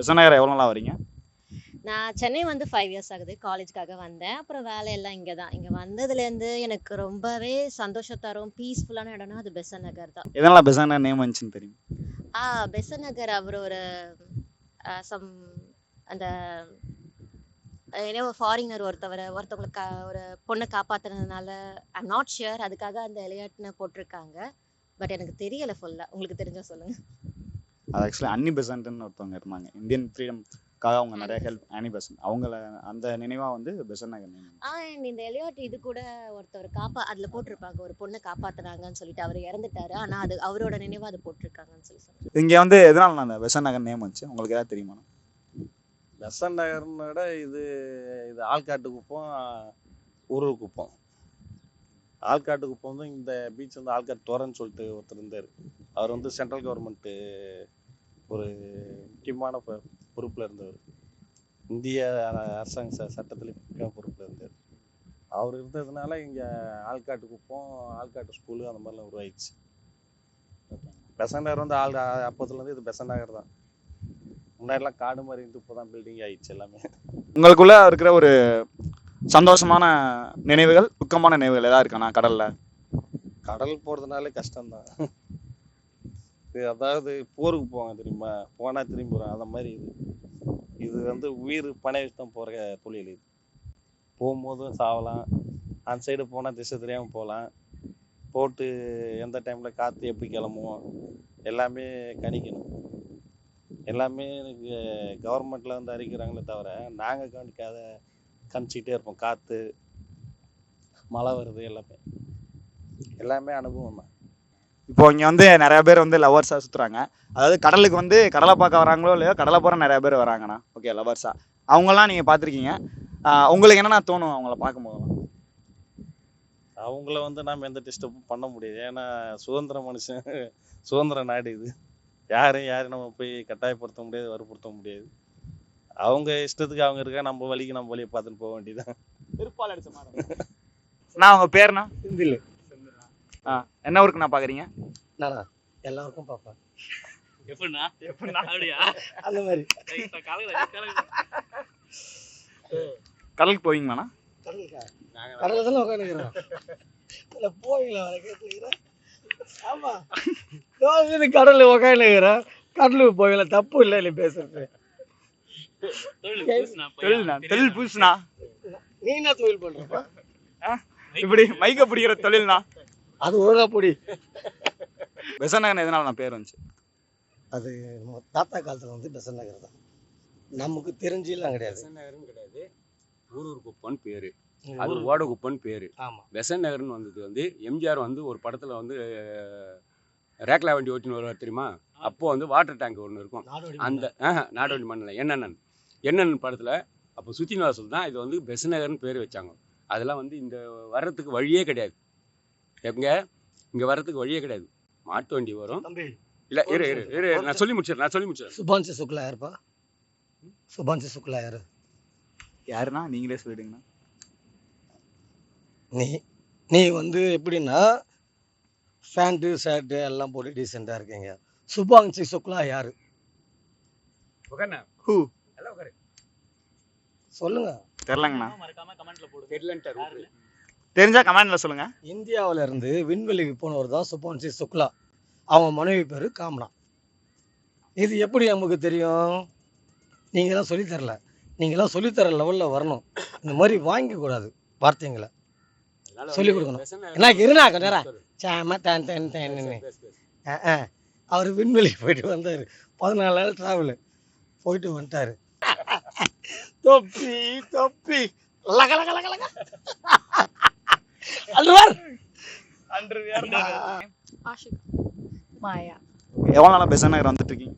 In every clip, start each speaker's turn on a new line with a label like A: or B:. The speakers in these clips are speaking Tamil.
A: விசநகர் எவ்வளோ நாளாக வரீங்க?
B: நான் சென்னை வந்து ஃபைவ் இயர்ஸ் ஆகுது. காலேஜ்க்காக வந்தேன். அப்புறம் வேலையெல்லாம் இங்கே தான். இங்கே வந்ததுலேருந்து எனக்கு ரொம்பவே சந்தோஷம் தரும். பீஸ்ஃபுல்லான இடம்னா அது பெசன் நகர் தான்.
A: எதனால் பெசநகர் நேம் வந்துச்சுன்னு தெரியும்?
B: ஆ பெசன் நகர் அவர் ஒரு சம் அந்த ஒரு ஃபாரினர் ஒருத்தவரை. ஒருத்தவங்களை கா ஒரு பொண்ணை காப்பாத்துனதுனால ஐம் நாட் ஷியர் அதுக்காக அந்த விளையாட்டுன்னு போட்டிருக்காங்க. பட் எனக்கு தெரியலை ஃபுல்லாக உங்களுக்கு தெரிஞ்சா சொல்லுங்க.
A: அது ஆக்சுவலி அன்னி பெசன்ட்னு ஒருத்தவங்க இருந்தாங்க. இந்தியன் ஃப்ரீடம்காக அவங்க நிறைய ஹெல்ப் அனி பெசன்ட் அவங்கள அந்த நினைவாக வந்து பெசன் நகர்
B: and இந்த விளையாட்டு இது கூட ஒருத்தவர் காப்பா அதில் போட்டிருப்பாங்க. ஒரு பொண்ணை காப்பாத்துனாங்கன்னு சொல்லிட்டு அவர் இறந்துட்டாரு. ஆனால் அது அவரோட நினைவா அது போட்டிருக்காங்கன்னு சொல்லி சொன்னாங்க.
A: இங்கே வந்து எதனால் அந்த பெசன் நகர் நேம் வந்துச்சு? உங்களுக்கு ஏதாவது தெரியுமா?
C: பெசன் நகர்னு விட இது இது ஆள்காட்டு குப்பம் ஊரூர் குப்பம் ஆள்காட்டு போனதும் வந்து இந்த பீச் வந்து ஆல்காட் தோரன்னு சொல்லிட்டு ஒருத்தர் இருந்தார். அவர் வந்து சென்ட்ரல் கவர்மெண்ட்டு ஒரு முக்கியமான பொறுப்பில் இருந்தவர். இந்திய அரசாங்க ச சட்டத்தில் முக்கியமான பொறுப்பில் இருந்தார். அவர் இருந்ததுனால இங்கே ஆள்காட்டு குப்பம் ஆள்காட்டு ஸ்கூலு அந்த மாதிரிலாம் உருவாயிடுச்சு. பெசன் நகர் வந்து ஆள் அப்போதுலேருந்து இது பெசன் நகர் தான். முன்னாடிலாம் காடு மாதிரி இருந்து இப்போ தான் பில்டிங் ஆயிடுச்சு எல்லாமே.
A: உங்களுக்குள்ளே இருக்கிற ஒரு சந்தோஷமான நினைவுகள் துக்கமான நினைவுகள் ஏதாவது இருக்காண்ணா கடல்ல?
C: கடல் போகிறதுனாலே கஷ்டம்தான். இது அதாவது போருக்கு போவாங்க தெரியுமா? போனால் திரும்பி வரும் அந்த மாதிரி இது. இது வந்து உயிர் பனை வச்சு தான் போகிற தொழில் இது. போகும்போதும் சாவலாம். அந்த சைடு போனால் திசை தெரியாமல் போகலாம். போட்டு எந்த டைமில் காற்று எப்படி கிளம்புவோம்? எல்லாமே கணிக்கணும். எல்லாமே எனக்கு கவர்மெண்ட்டில் வந்து அறிக்கிறாங்களே தவிர நாங்கள் கவனிக்காத கணிச்சிக்கிட்டே இருப்போம். காற்று மழை வருது எல்லாமே. எல்லாமே அனுபவம் தான்.
A: இப்போ இங்க வந்து நிறைய பேர் வந்து லவர்ஸா சுத்துறாங்க. அதாவது கடலுக்கு வந்து கடலை பார்க்க வராங்களோ இல்லையோ கடலை போற நிறைய பேர் வராங்கண்ணா. ஓகே லவர்ஸா அவங்கெல்லாம் நீங்க பார்த்திருக்கீங்க. ஆஹ் உங்களுக்கு என்னென்ன தோணும் அவங்கள பார்க்கும்போது?
C: அவங்கள வந்து நாம் எந்த டிஸ்டர்பும் பண்ண முடியாது. ஏன்னா சுதந்திர மனுஷன் சுதந்திர நாடு இது. யாரையும் யாரையும் நம்ம போய் கட்டாயப்படுத்த முடியாது வற்புறுத்த முடியாது. அவங்க இஷ்டத்துக்கு அவங்க இருக்கா நம்ம வழிக்கு நம்ம வழியை பார்த்துட்டு போக வேண்டியதுதான்
A: திருப்பால் அடிச்ச மாதிரி. நான் உங்க பேர்னா
D: செந்தில்.
A: ஆ என்ன ஊருக்கு நான் பாக்குறீங்க?
D: நானா? எல்லாருக்கும் பார்ப்பேன்
E: எப்படின்னா எப்படின்னா அப்படியா?
D: அந்த மாதிரி.
A: கடலுக்கு போவீங்களாண்ணா?
D: கடலுக்கா? கடலில் தானே. உட்காந்துக்கிறோம் இல்லை போவீங்களா? கேட்டுக்கிறேன் ஆமா. நான் வந்து கடலில் உட்காந்துக்கிறேன் கடலுக்கு போவீங்களா? தப்பு இல்லை நீ பேசுறது.
E: தொழில் புதுசுண்ணா,
D: நீ என்ன தொழில் பண்றப்பா?
A: இப்படி மைக்க பிடிக்கிற தொழில்ண்ணா
D: அது ஒழுங்கா பொடி.
A: பெசநகர் எதனால நான் பேர் வந்துச்சு.
D: அது நம்ம தாத்தா காலத்தில் வந்து பெசன் நகர் தான். நமக்கு தெரிஞ்செல்லாம் கிடையாது.
F: பெசன் நகர்னு கிடையாது. ஊரூர் குப்பம்னு பேரு. அது ஓட குப்பம்னு பேரு.
D: ஆமா.
F: பெசன் நகர்னு வந்தது வந்து எம்ஜிஆர் வந்து ஒரு படத்துல வந்து ரேக்லா வண்டி ஓட்டின்னு வருவார் தெரியுமா? அப்போ வந்து வாட்டர் டேங்க் ஒன்று இருக்கும். அந்த நாடோடி மண்ணில். என்னென்ன என்னென்ன படத்துல அப்போ சுத்தினிவாசல் தான் இது வந்து பெசன் நகர்னு பேர் வச்சாங்க. அதெல்லாம் வந்து இந்த வர்றதுக்கு வழியே கிடையாது. எங்க? இங்க வர்றதுக்கு வழியே கிடையாது. மாட்டு வண்டி வரும்.
D: தம்பி
F: இல்ல இரு இரு இரு நான் சொல்லி முடிச்சிடுறேன் நான் சொல்லி முடிச்சிடுறேன்.
D: சுபான்சி சுக்லா யாருப்பா? சுபான்சி சுக்லா யாரு?
A: யாருண்ணா நீங்களே சொல்லிடுங்கண்ணா.
D: நீ நீ வந்து எப்படின்னா ஃபேண்ட்டு ஷர்ட்டு எல்லாம் போட்டு டீசெண்டாக இருக்கீங்க. சுபாங்சி சுக்லா யாரு?
F: உட்காருண்ணா.
A: ஹூ.
D: சொல்லுங்க.
A: தெரிலங்கண்ணா.
E: மறக்காம கமெண்ட்ல யாரு?
A: தெரிஞ்சா கமெண்ட்ல சொல்லுங்க.
D: இந்தியாவுல இருந்து விண்வெளிக்கு போனவர் தான் சுபான்சி சுக்லா. அவங்க மனைவி பேர் காமனா இது எப்படி நமக்கு தெரியும்? நீங்களாம் சொல்லித் தரல. நீங்களாம் சொல்லித்தர லெவலில் வரணும். இந்த மாதிரி வாங்கிக்க கூடாது. வார்த்தைங்களை.
F: அதனால
D: சொல்லிக்
F: வந்து
D: கொடுக்கணும்.
F: நகர்
D: என்ன இருண்ணா கொஞ்ச நேரம்.
F: சொல்லு.
D: சேம தேன் தேன் தேன்
F: பேசு, பேசு, பேசு.
D: அவர் விண்வெளிக்கு போயிட்டு வந்தார். பதினாலு நாள் ட்ராவலு போயிட்டு வந்துட்டாரு. தொப்பி தொப்பி லக லக லக லக அல்வார்
G: ஆஷிக். மாயா.
A: எவ்வளோ நாளாக பெசநகர் வந்துட்டு இருக்கீங்க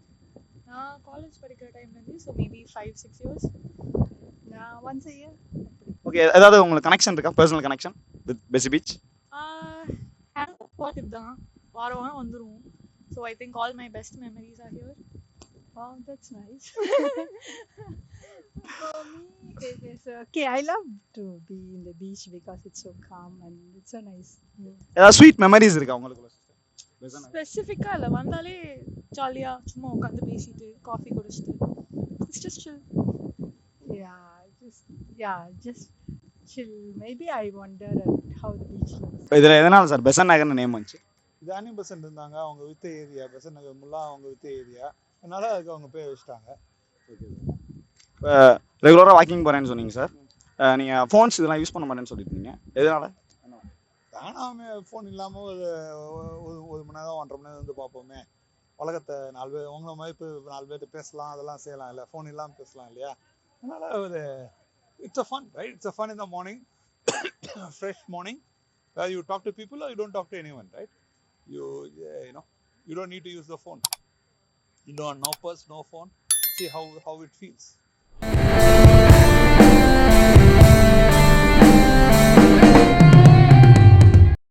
G: நான் காலேஜ் படிக்கிற டைம்லேருந்து so maybe five six years நான் ஒன்ஸ் இயர்
A: ஓகே ஏதாவது உங்களுக்கு கனெக்ஷன் இருக்கா? Personal connection with Bessie beach
G: what தான். வாரம் வாரம் வந்துருவோம். So I think all my best memories are here Wow, that's nice.
H: Okay. I love to be in the beach because it's so calm and it's so nice.
A: ஏதாவது ஸ்வீட் மெமரிஸ் இருக்கா உங்களுக்கு பெசநகர்
G: ஸ்பெசிஃபிக்காக இல்லை வந்தாலே ஜாலியாக சும்மா உட்காந்து பேசிட்டு காஃபி குடிச்சிட்டு it's just chill.
H: Yeah, just yeah, just chill. Maybe I wonder at how the beach looks.
A: இதில் எதனால சார் பெசன் நகர்னு நேம் வந்துச்சு
I: இது அனி பெசன்ட் இருந்தாங்க அவங்க வித்த ஏரியா பெசன்ட் நகர் முல்லா அவங்க வித்த ஏரியா அதனால அதுக்கு அவங்க பேர் வச்சுட்டாங்க இப்போ
A: ரெகுலராக வாக்கிங் போகிறேன்னு சொன்னீங்க சார் நீங்கள் ஃபோன்ஸ் இதெல்லாம் யூஸ் பண்ண மாட்டேன்னு சொல்லியிருந்தீங்க எதனால?
I: தானாமே ஃபோன் இல்லாமல் ஒரு ஒரு ஒரு மணி நேரம் ஒன்றரை மணி நேரம் வந்து பார்ப்போமே. உலகத்தை நாலு பேர் உங்களை மாதிரி இப்போ நாலு பேர்கிட்ட பேசலாம் அதெல்லாம் செய்யலாம் இல்லை. ஃபோன் இல்லாமல் பேசலாம் இல்லையா? அதனால் ஒரு it's a fun right it's a fun in the morning fresh morning you talk to people you don't talk to any one right you you know you don't need to use the phone you don't no purse no phone see how how it feels